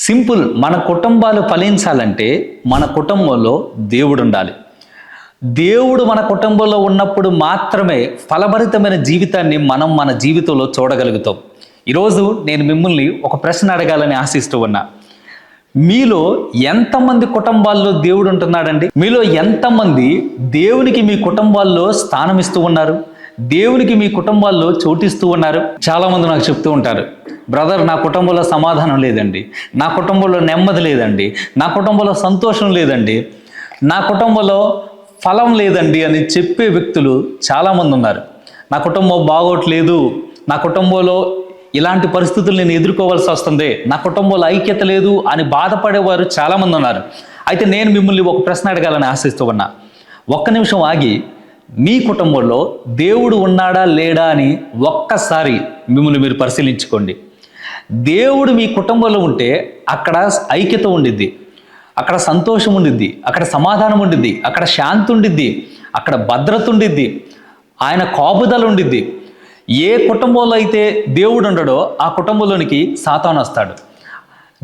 Simple. మన కుటుంబాలు ఫలించాలంటే మన కుటుంబంలో దేవుడు ఉండాలి దేవుడు మన కుటుంబంలో ఉన్నప్పుడు మాత్రమే ఫలభరితమైన జీవితాన్ని మనం మన జీవితంలో చూడగలుగుతాం. ఈరోజు నేను మిమ్మల్ని ఒక ప్రశ్న అడగాలని ఆశిస్తూ ఉన్నా. మీలో ఎంతమంది కుటుంబాల్లో దేవుడు ఉంటున్నాడండి మీలో ఎంతమంది దేవునికి మీ కుటుంబాల్లో స్థానం ఇస్తూ ఉన్నారు? దేవునికి మీ కుటుంబాల్లో చోటిస్తూ ఉన్నారు. చాలా మంది నాకు చెప్తూ ఉంటారు బ్రదర్ నా కుటుంబంలో సమాధానం లేదండి. నా కుటుంబంలో నెమ్మది లేదండి. నా కుటుంబంలో సంతోషం లేదండి. నా కుటుంబంలో ఫలం లేదండి అని చెప్పే వ్యక్తులు చాలామంది ఉన్నారు. నా కుటుంబం బాగోట్లేదు. నా కుటుంబంలో ఇలాంటి పరిస్థితులు నేను ఎదుర్కోవాల్సి వస్తుంది. నా కుటుంబంలో ఐక్యత లేదు అని బాధపడేవారు చాలామంది ఉన్నారు. అయితే నేను మిమ్మల్ని ఒక ప్రశ్న అడగాలని ఆశిస్తూ ఉన్నా. ఒక్క నిమిషం ఆగి మీ కుటుంబంలో దేవుడు ఉన్నాడా లేడా అని ఒక్కసారి మిమ్మల్ని మీరు పరిశీలించుకోండి. దేవుడు మీ కుటుంబంలో ఉంటే అక్కడ ఐక్యత ఉండిద్ది అక్కడ సంతోషం ఉండిద్ది అక్కడ సమాధానం ఉండిద్ది అక్కడ శాంతి ఉండిద్ది అక్కడ భద్రత ఉండిద్ది ఆయన కాపుదల ఉండిద్ది. ఏ కుటుంబంలో అయితే దేవుడు ఉండడో ఆ కుటుంబంలోనికి సాతాను వస్తాడు.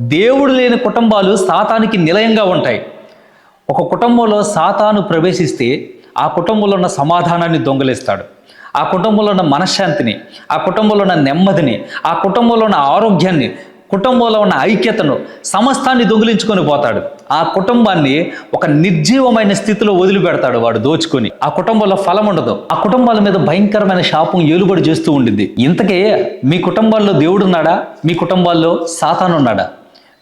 దేవుడు లేని కుటుంబాలు సాతానికి నిలయంగా ఉంటాయి. ఒక కుటుంబంలో సాతాను ప్రవేశిస్తే ఆ కుటుంబంలో ఉన్న సమాధానాన్ని దొంగలిస్తాడు. ఆ కుటుంబంలో ఉన్న మనశ్శాంతిని ఆ కుటుంబంలో ఉన్న నెమ్మదిని ఆ కుటుంబంలో ఉన్న ఆరోగ్యాన్ని కుటుంబంలో ఉన్న ఐక్యతను సమస్తాన్ని దొంగిలించుకొని పోతాడు. ఆ కుటుంబాన్ని ఒక నిర్జీవమైన స్థితిలో వదిలిపెడతాడు వాడు దోచుకొని. ఆ కుటుంబంలో ఫలం ఉండదు. ఆ కుటుంబాల మీద భయంకరమైన శాపం ఏలుబడి చేస్తూ ఉండింది ఇంతకే మీ కుటుంబాల్లో దేవుడు ఉన్నాడా? మీ కుటుంబాల్లో సాతాను ఉన్నాడా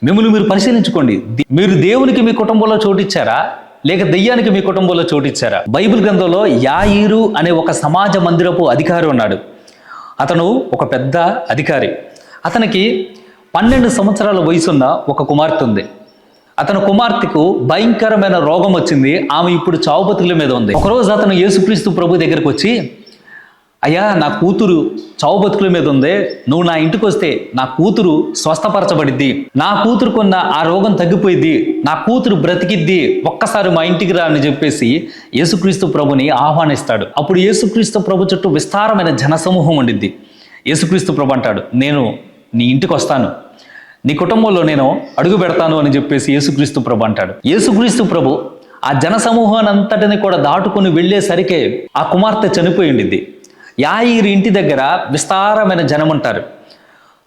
మిమ్మల్ని మీరు పరిశీలించుకోండి. మీరు దేవునికి మీ కుటుంబంలో చోటిచ్చారా? లేక దెయ్యానికి మీ కుటుంబంలో చోటిచ్చారా? బైబిల్ గ్రంథంలో యాయిరు అనే ఒక సమాజ మందిరపు అధికారి ఉన్నాడు. అతను ఒక పెద్ద అధికారి. అతనికి పన్నెండు సంవత్సరాల వయసున్న ఒక కుమార్తె ఉంది. అతని కుమార్తెకు భయంకరమైన రోగం వచ్చింది. ఆమె ఇప్పుడు చావు బతుకుల మీద ఉంది. ఒకరోజు అతను యేసుక్రీస్తు ప్రభు దగ్గరికి వచ్చి అయ్యా నా కూతురు చావు బతుకుల మీద ఉంది. నువ్వు నా ఇంటికి వస్తే నా కూతురు స్వస్థపరచబడిద్ది. నా కూతురుకున్న ఆ రోగం తగ్గిపోయిద్ది. నా కూతురు బ్రతికిద్ది. ఒక్కసారి మా ఇంటికి రా అని చెప్పేసి యేసుక్రీస్తు ప్రభుని ఆహ్వానిస్తాడు. అప్పుడు యేసుక్రీస్తు ప్రభు చుట్టూ విస్తారమైన జనసమూహం ఉండిద్ది. యేసుక్రీస్తు ప్రభు అంటాడు నేను నీ ఇంటికి వస్తాను. నీ కుటుంబంలో నేను అడుగు పెడతాను అని చెప్పేసి యేసుక్రీస్తు ప్రభు అంటాడు. యేసుక్రీస్తు ప్రభు ఆ జనసమూహాన్ని అంతటిని కూడా దాటుకుని వెళ్ళేసరికే ఆ కుమార్తె చనిపోయి ఉండిద్ది. యాయిరి ఇంటి దగ్గర విస్తారమైన జనం ఉంటారు.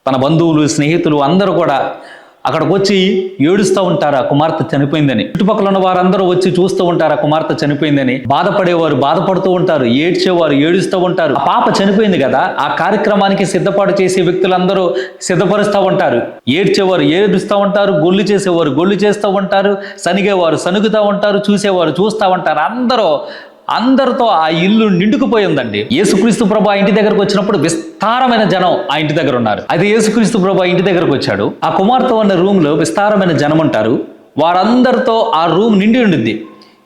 తన బంధువులు స్నేహితులు అందరూ కూడా అక్కడికి వచ్చి ఏడుస్తూ ఉంటారు ఆ కుమార్తె చనిపోయిందని. చుట్టుపక్కల ఉన్న వారందరూ వచ్చి చూస్తూ ఉంటారు ఆ కుమార్తె చనిపోయిందని. బాధపడేవారు బాధపడుతూ ఉంటారు ఏడ్చేవారు ఏడుస్తూ ఉంటారు. ఆ పాప చనిపోయింది కదా ఆ కార్యక్రమానికి సిద్ధపాటు చేసే వ్యక్తులందరూ సిద్ధపరుస్తూ ఉంటారు. ఏడ్చేవారు ఏడుస్తూ ఉంటారు గొల్లు చేసేవారు గొల్లు చేస్తూ ఉంటారు సనిగేవారు సనుగుతూ ఉంటారు చూసేవారు చూస్తూ ఉంటారు. అందరూ అందరితో ఆ ఇల్లు నిండుకుపోయి ఉందండి. యేసుక్రీస్తు ప్రభు ఆ ఇంటి దగ్గరకు వచ్చినప్పుడు విస్తారమైన జనం ఆ ఇంటి దగ్గర ఉన్నారు. అయితే యేసుక్రీస్తు ప్రభు ఆ ఇంటి దగ్గరకు వచ్చాడు. ఆ కుమార్తె ఉన్న రూమ్లో విస్తారమైన జనం ఉంటారు. వారందరితో ఆ రూమ్ నిండి ఉండింది.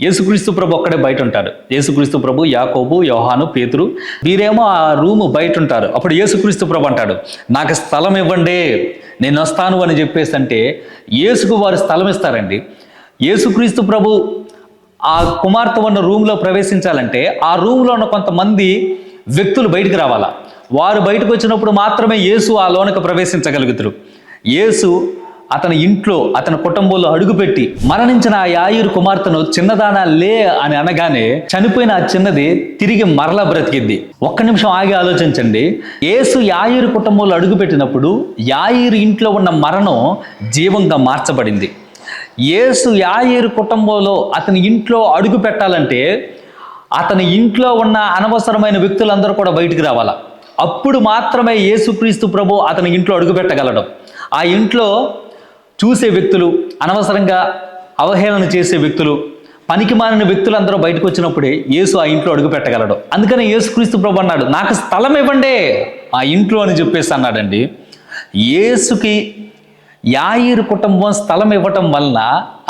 యేసుక్రీస్తు ప్రభు ఒక్కడే బయట ఉంటాడు. యేసుక్రీస్తు ప్రభు యాకోబు యోహాను పేతురు వీరేమో ఆ రూమ్ బయట ఉంటారు. అప్పుడు యేసుక్రీస్తు ప్రభు అంటాడు నాకు స్థలం ఇవ్వండి. నేను వస్తాను అని చెప్పేసి అంటే యేసుకు వారు స్థలం ఇస్తారండి. యేసుక్రీస్తు ప్రభు ఆ కుమార్తె ఉన్న రూమ్లో ప్రవేశించాలంటే ఆ రూమ్లో ఉన్న కొంతమంది వ్యక్తులు బయటకు రావాలా? వారు బయటకు వచ్చినప్పుడు మాత్రమే యేసు ఆ లోనికి ప్రవేశించగలుగుతారు. యేసు అతని ఇంట్లో అతని కుటుంబంలో అడుగుపెట్టి మరణించిన ఆ యాయూరు కుమార్తెను చిన్నదానా లే అని అనగానే చనిపోయిన ఆ చిన్నది తిరిగి మరలా బ్రతికింది. ఒక్క నిమిషం ఆగి ఆలోచించండి. యేసు యాయూరు కుటుంబంలో అడుగుపెట్టినప్పుడు యాయూరు ఇంట్లో ఉన్న మరణం జీవంగా మార్చబడింది. యేసు యాయేరు కుటుంబంలో అతని ఇంట్లో అడుగు పెట్టాలంటే అతని ఇంట్లో ఉన్న అనవసరమైన వ్యక్తులందరూ కూడా బయటికి రావాలా? అప్పుడు మాత్రమే యేసుక్రీస్తు ప్రభు అతని ఇంట్లో అడుగు పెట్టగలడం. ఆ ఇంట్లో చూసే వ్యక్తులు అనవసరంగా అవహేళన చేసే వ్యక్తులు పనికి మారిన వ్యక్తులందరూ బయటకు వచ్చినప్పుడే యేసు ఆ ఇంట్లో అడుగు పెట్టగలడు. అందుకని యేసుక్రీస్తు ప్రభు అన్నాడు నాకు స్థలం ఇవ్వండి. ఆ ఇంట్లో అని చెప్పేసి అన్నాడండి. యేసుకి యాయిరు కుటుంబం స్థలం ఇవ్వటం వలన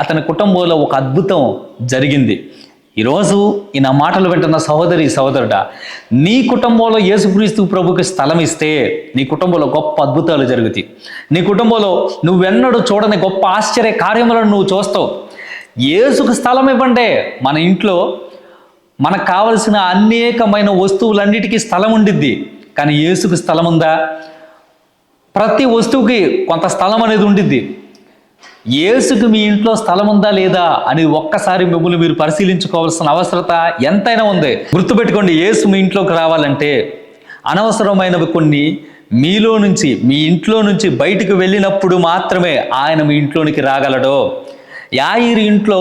అతని కుటుంబంలో ఒక అద్భుతం జరిగింది. ఈరోజు ఈ నా మాటలు వింటున్న సహోదరి సహోదరుడా నీ కుటుంబంలో యేసుక్రీస్తు ప్రభుకి స్థలం ఇస్తే నీ కుటుంబంలో గొప్ప అద్భుతాలు జరుగుతాయి. నీ కుటుంబంలో నువ్వెన్నడూ చూడని గొప్ప ఆశ్చర్య కార్యములను నువ్వు చూస్తావు. యేసుకు స్థలం ఇవ్వండి మన ఇంట్లో మనకు కావలసిన అనేకమైన వస్తువులన్నిటికీ స్థలం ఉండిద్ది. కానీ యేసుకు స్థలం ఉందా? ప్రతి వస్తువుకి కొంత స్థలం అనేది ఉండిద్ది. ఏసుకు మీ ఇంట్లో స్థలం ఉందా లేదా అని ఒక్కసారి మిమ్మల్ని మీరు పరిశీలించుకోవాల్సిన అవసరత ఎంతైనా ఉంది. గుర్తుపెట్టుకోండి యేసు మీ ఇంట్లోకి రావాలంటే అనవసరమైనవి కొన్ని మీలో నుంచి మీ ఇంట్లో నుంచి బయటకు వెళ్ళినప్పుడు మాత్రమే ఆయన మీ ఇంట్లోనికి రాగలడు. యాయిరి ఇంట్లో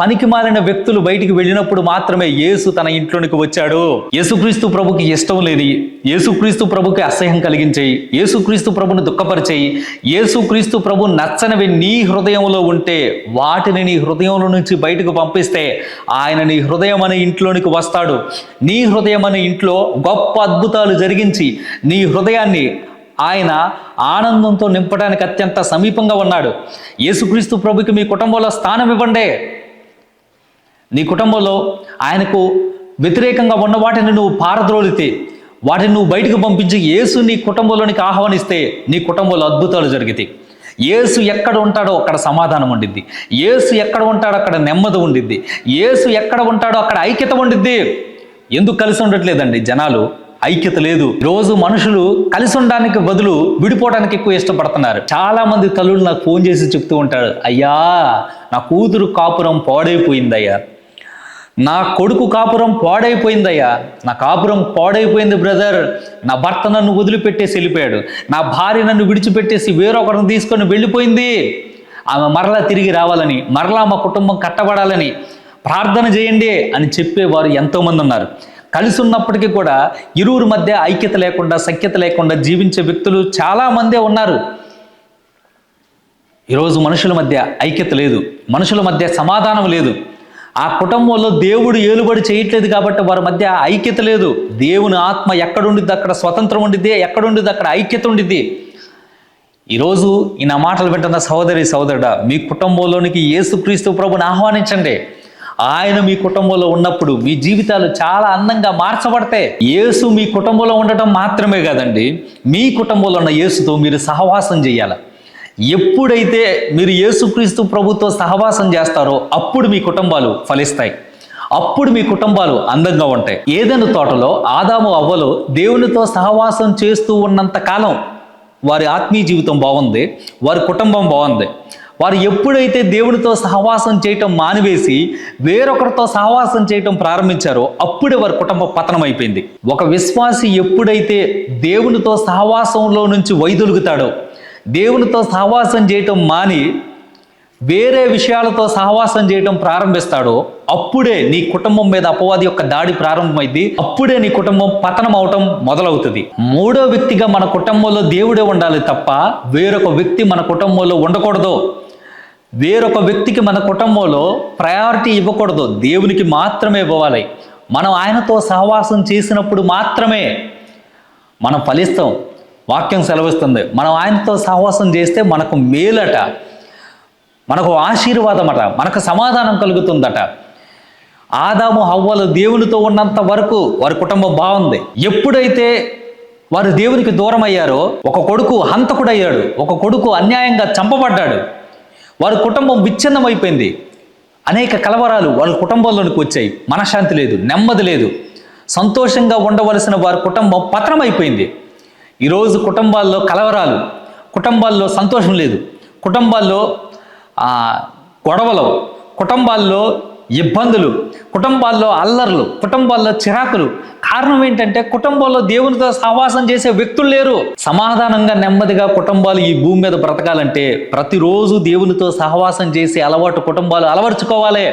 పనికి మారిన వ్యక్తులు బయటికి వెళ్ళినప్పుడు మాత్రమే యేసు తన ఇంట్లోనికి వచ్చాడు. యేసుక్రీస్తు ప్రభుకి ఇష్టం లేని యేసుక్రీస్తు ప్రభుకి అసహ్యం కలిగించేయి. యేసుక్రీస్తు ప్రభుని దుఃఖపరిచేయి. యేసుక్రీస్తు ప్రభు నచ్చనివి నీ హృదయంలో ఉంటే వాటిని నీ హృదయంలో నుంచి బయటకు పంపిస్తే ఆయన నీ హృదయం అనే ఇంట్లోనికి వస్తాడు. నీ హృదయం అనే ఇంట్లో గొప్ప అద్భుతాలు జరిగించి నీ హృదయాన్ని ఆయన ఆనందంతో నింపడానికి అత్యంత సమీపంగా ఉన్నాడు. యేసుక్రీస్తు ప్రభుకి మీ కుటుంబంలో స్థానం ఇవ్వండి. నీ కుటుంబంలో ఆయనకు వ్యతిరేకంగా ఉన్న వాటిని నువ్వు పారద్రోలితే వాటిని నువ్వు బయటకు పంపించి యేసు నీ కుటుంబంలోనికి ఆహ్వానిస్తే నీ కుటుంబంలో అద్భుతాలు జరిగితే. ఏసు ఎక్కడ ఉంటాడో అక్కడ సమాధానం ఉండిద్ది. ఏసు ఎక్కడ ఉంటాడో అక్కడ నెమ్మది ఉండిద్ది. ఏసు ఎక్కడ ఉంటాడో అక్కడ ఐక్యత ఉండిద్ది. ఎందుకు కలిసి ఉండట్లేదండి జనాలు? ఐక్యత లేదు. రోజు మనుషులు కలిసి ఉండడానికి బదులు విడిపోవడానికి ఎక్కువ ఇష్టపడుతున్నారు. చాలా మంది తల్లులు నాకు ఫోన్ చేసి చెప్తూ ఉంటారు అయ్యా నా కూతురు కాపురం పాడైపోయిందయ్యా. నా కొడుకు కాపురం పాడైపోయిందయ్యా. నా కాపురం పాడైపోయింది బ్రదర్. నా భర్త నన్ను వదిలిపెట్టేసి వెళ్ళిపోయాడు. నా భార్య నన్ను విడిచిపెట్టేసి వేరొకరిని తీసుకొని వెళ్ళిపోయింది. ఆమె మరలా తిరిగి రావాలని మరలా మా కుటుంబం కట్టబడాలని ప్రార్థన చేయండి అని చెప్పేవారు ఎంతోమంది ఉన్నారు. కలిసి ఉన్నప్పటికీ కూడా ఇరువురి మధ్య ఐక్యత లేకుండా సఖ్యత లేకుండా జీవించే వ్యక్తులు చాలామందే ఉన్నారు. ఈరోజు మనుషుల మధ్య ఐక్యత లేదు. మనుషుల మధ్య సమాధానం లేదు. ఆ కుటుంబంలో దేవుడు ఏలుబడి చేయట్లేదు కాబట్టి వారి మధ్య ఐక్యత లేదు. దేవుని ఆత్మ ఎక్కడుండిద్ది? అక్కడ స్వతంత్రం ఉండిద్ది. ఎక్కడుండిద్ది? అక్కడ ఐక్యత ఉండిద్ది. ఈరోజు ఈ నా మాటలు వింటున్న సహోదరి సహోదరుడా మీ కుటుంబంలోనికి యేసుక్రీస్తు ప్రభుని ఆహ్వానించండి. ఆయన మీ కుటుంబంలో ఉన్నప్పుడు మీ జీవితాలు చాలా అందంగా మార్చబడతాయి. యేసు మీ కుటుంబంలో ఉండటం మాత్రమే కాదండి మీ కుటుంబంలో ఉన్న యేసుతో మీరు సహవాసం చేయాలి. ఎప్పుడైతే మీరు యేసుక్రీస్తు ప్రభుతో సహవాసం చేస్తారో అప్పుడు మీ కుటుంబాలు ఫలిస్తాయి. అప్పుడు మీ కుటుంబాలు అందంగా ఉంటాయి. ఏదైనా తోటలో ఆదాము అవ్వలు దేవునితో సహవాసం చేస్తూ ఉన్నంత కాలం వారి ఆత్మీయ జీవితం బాగుంది వారి కుటుంబం బాగుంది. వారు ఎప్పుడైతే దేవునితో సహవాసం చేయటం మానివేసి వేరొకరితో సహవాసం చేయటం ప్రారంభించారో అప్పుడే వారి కుటుంబం పతనం అయిపోయింది ఒక విశ్వాసి ఎప్పుడైతే దేవునితో సహవాసంలో నుంచి వైదొలుగుతాడో దేవునితో సహవాసం చేయటం మాని వేరే విషయాలతో సహవాసం చేయటం ప్రారంభిస్తాడో అప్పుడే నీ కుటుంబం మీద అపవాది యొక్క దాడి ప్రారంభమైంది అప్పుడే నీ కుటుంబం పతనం అవటం మొదలవుతుంది. మూడో వ్యక్తిగా మన కుటుంబంలో దేవుడే ఉండాలి తప్ప వేరొక వ్యక్తి మన కుటుంబంలో ఉండకూడదు. వేరొక వ్యక్తికి మన కుటుంబంలో ప్రయారిటీ ఇవ్వకూడదు. దేవునికి మాత్రమే ఇవ్వాలి. మనం ఆయనతో సహవాసం చేసినప్పుడు మాత్రమే మనం ఫలిస్తాం. వాక్యం సెలవిస్తుంది. మనం ఆయనతో సహవాసం చేస్తే మనకు మేలట. మనకు ఆశీర్వాదం అట మనకు సమాధానం కలుగుతుందట. ఆదాము హవ్వలు దేవునితో ఉన్నంత వరకు వారి కుటుంబం బాగుంది. ఎప్పుడైతే వారు దేవునికి దూరం అయ్యారో ఒక కొడుకు హంతకుడయ్యాడు. ఒక కొడుకు అన్యాయంగా చంపబడ్డాడు. వారి కుటుంబం విచ్ఛిన్నమైపోయింది. అనేక కలవరాలు వాళ్ళ కుటుంబంలోనికి వచ్చాయి. మనశ్శాంతి లేదు నెమ్మది లేదు. సంతోషంగా ఉండవలసిన వారి కుటుంబం పతనమైపోయింది. ఈరోజు కుటుంబాల్లో కలవరాలు కుటుంబాల్లో సంతోషం లేదు కుటుంబాల్లో గొడవలు కుటుంబాల్లో ఇబ్బందులు కుటుంబాల్లో అల్లర్లు కుటుంబాల్లో చిరాకులు. కారణం ఏంటంటే కుటుంబంలో దేవునితో సహవాసం చేసే వ్యక్తులు లేరు. సమాధానంగా నెమ్మదిగా కుటుంబాలు ఈ భూమి మీద బ్రతకాలంటే ప్రతిరోజు దేవునితో సహవాసం చేసే అలవాటు కుటుంబాలు అలవర్చుకోవాలి.